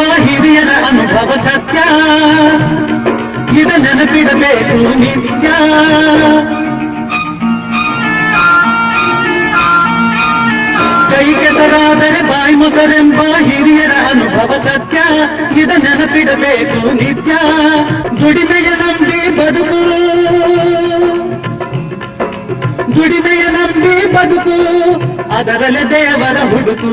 ನಮ್ಮ ಹಿರಿಯರ ಅನುಭವ ಸತ್ಯ ಇದ ನೆನಪಿಡಬೇಕು ನಿತ್ಯ ಕೈಕೆಸರಾದರೆ ಬಾಯಿ ಮೊಸರೆಂಬ ಹಿರಿಯರ ಅನುಭವ ಸತ್ಯ ಇದ ನೆನಪಿಡಬೇಕು ನಿತ್ಯ ದುಡಿಮೆಯ ನಂಬಿ ಬದುಕು ದುಡಿಮೆಯ ನಂಬಿ ಬದುಕು ಅದರಲ್ಲೇ ದೇವರ ಹುಡುಕು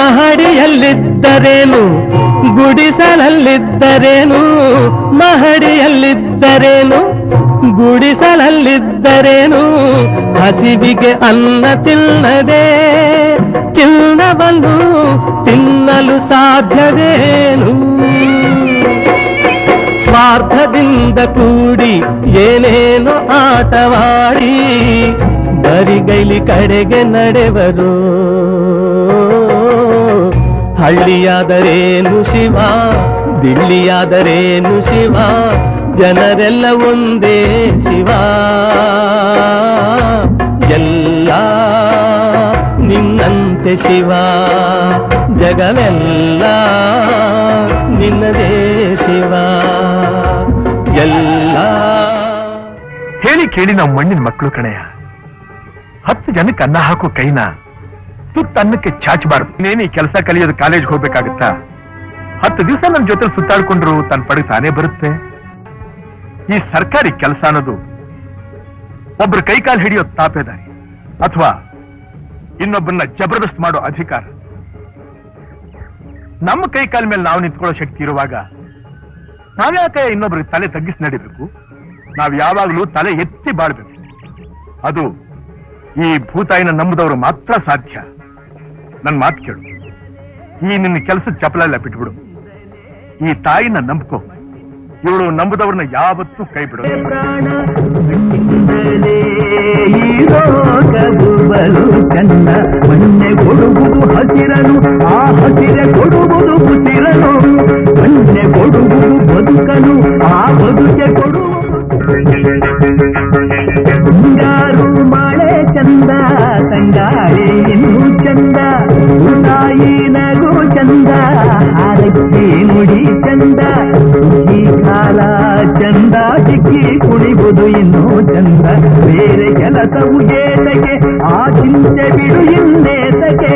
ಮಹಡಿಯಲ್ಲಿದ್ದರೇನು? ಗುಡಿಸಲಲ್ಲಿದ್ದರೇನು? ಮಹಡಿಯಲ್ಲಿದ್ದರೇನು? ಗುಡಿಸಲಲ್ಲಿದ್ದರೇನು? ಹಸಿವಿಗೆ ಅನ್ನ ತಿನ್ನದೆ, ಚಿನ್ನವನ್ನು ತಿನ್ನಲು ಸಾಧ್ಯವೇನು? ಸ್ವಾರ್ಥದಿಂದ ಕೂಡಿ ಏನೇನೋ ಆಟವಾಡಿ, ಬರಿಗೈಲಿ ಕಡೆಗೆ ನಡೆವರು. ಹಳ್ಳಿಯಾದರೇನು ಶಿವ? ದಿಳ್ಳಿಯಾದರೇನು ಶಿವ? ಜನರೆಲ್ಲ ಒಂದೇ ಶಿವ. ಎಲ್ಲ ನಿನ್ನಂತೆ ಶಿವ. ಜಗವೆಲ್ಲ ನಿನ್ನದೇ ಶಿವ. ಎಲ್ಲ ಹೇಳಿ ಕೇಳಿ ನಾವು ಮಣ್ಣಿನ ಮಕ್ಕಳು ಕಣೆಯ ಹತ್ತು ಜನಕ್ಕೆ ಅನ್ನ ಹಾಕೋ ಕೈನ ತುತ್ತ ಅನ್ನಕ್ಕೆ ಚಾಚಬಾರದು. ನೀನು ಕೆಲಸ ಕಲಿಯೋದು ಕಾಲೇಜ್ಗೆ ಹೋಗ್ಬೇಕಾಗತ್ತಾ? ಹತ್ತು ದಿವಸ ನನ್ನ ಜೊತೆ ಸುತ್ತಾಡ್ಕೊಂಡ್ರು ತನ್ನ ಪಡೆಗೆ ತಾನೇ ಬರುತ್ತೆ. ಈ ಸರ್ಕಾರಿ ಕೆಲಸ ಅನ್ನೋದು ಒಬ್ರು ಕೈಕಾಲು ಹಿಡಿಯೋ ತಾಪೇದಾರಿ ಅಥವಾ ಇನ್ನೊಬ್ಬರನ್ನ ಜಬರ್ದಸ್ತ್ ಮಾಡೋ ಅಧಿಕಾರ. ನಮ್ಮ ಕೈಕಾಲ ಮೇಲೆ ನಾವು ನಿಂತ್ಕೊಳ್ಳೋ ಶಕ್ತಿ ಇರುವಾಗ ನಾವ್ಯಾಕೆ ಇನ್ನೊಬ್ರಿಗೆ ತಲೆ ತಗ್ಗಿಸಿ ನಡಿಬೇಕು? ನಾವ್ ಯಾವಾಗ್ಲೂ ತಲೆ ಎತ್ತಿ ಬಾಳ್ಬೇಕು. ಅದು ಈ ಭೂತಾಯಿನ ನಂಬುದವರು ಮಾತ್ರ ಸಾಧ್ಯ. ನನ್ ಮಾತು ಕೇಳು ಈ ನಿನ್ನ ಕೆಲಸದ ಚಪಲೆಲ್ಲ ಬಿಟ್ಬಿಡು ಈ ತಾಯಿನ ನಂಬ್ಕೋ ಇವಳು ನಂಬುದವ್ರನ್ನ ಯಾವತ್ತೂ ಕೈ ಬಿಡು ಈ ರೋಗವು ಬಲು ಚಂದ ಮಣ್ಣೆ ಕೊಡುವುದು ಹಸಿರನು ಆ ಹಸಿರೆ ಕೊಡುವುದು ಉಸಿರನು ಮಣ್ಣೆ ಕೊಡುವುದು ಬದುಕನು ಆ ಬದುಕೆ ಕೊಡುವುದು ಇನ್ನೂ ಚಂದ ತಾಯಿ ನಗು ಚಂದ ಹಾರಕ್ಕೆ ನುಡಿ ಚಂದ ಈ ಕಾಲ ಚಂದ ಚಿಕ್ಕಿ ಕುಣಿಬುದು ಇನ್ನೂ ಚಂದ ಬೇರೆ ಕೆಲಸವು ಏತಕ್ಕೆ ಆ ಚಿಂತೆ ಬಿಡು ಇನ್ನೇತಕ್ಕೆ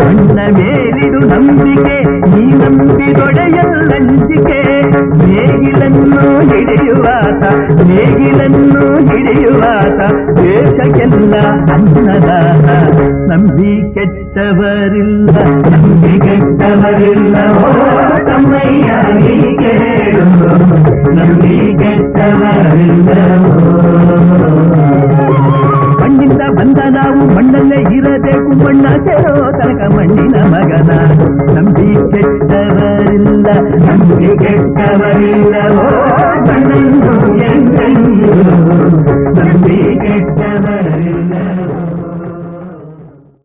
ಕಣ್ಣ ಮೇಲಿಡು ನಂಬಿಕೆ ನೀ ನಂಬಿದೊಡೆಯಲ್ಲಂಜಿಕೆ ನೇಗಿಲನ್ನು ಹಿಡಿಯುವಾತ ನೇಗಿಲನ್ನು ಹಿಡಿಯುವಾತ ದೇಶಕ್ಕೆಲ್ಲ ಅನ್ನದಾತ ನಂಬಿ ಕೆಟ್ಟವರಿಲ್ಲ ನಂಬಿ ಕೆಟ್ಟವರಿಲ್ಲ ಓ ತಮ್ಮಯ್ಯ ನೀ ಕೇಳು ನಂಬಿ ಕೆಟ್ಟವರಿಲ್ಲ ಮಣ್ಣಿಂದ ಬಂದ ನಾವು ಮಣ್ಣಲ್ಲೇ ಇರಬೇಕು ಮಣ್ಣ ಸೇರೋ ತನಕ ಮಣ್ಣಿನ ಮಗನ ನಂಬಿ ಕೆಟ್ಟವರಿಲ್ಲ ನಂಬಿ ಕೆಟ್ಟವರಿಲ್ಲ ಓ ಮಣ್ಣನ್ನು ಎಂದೆಂದು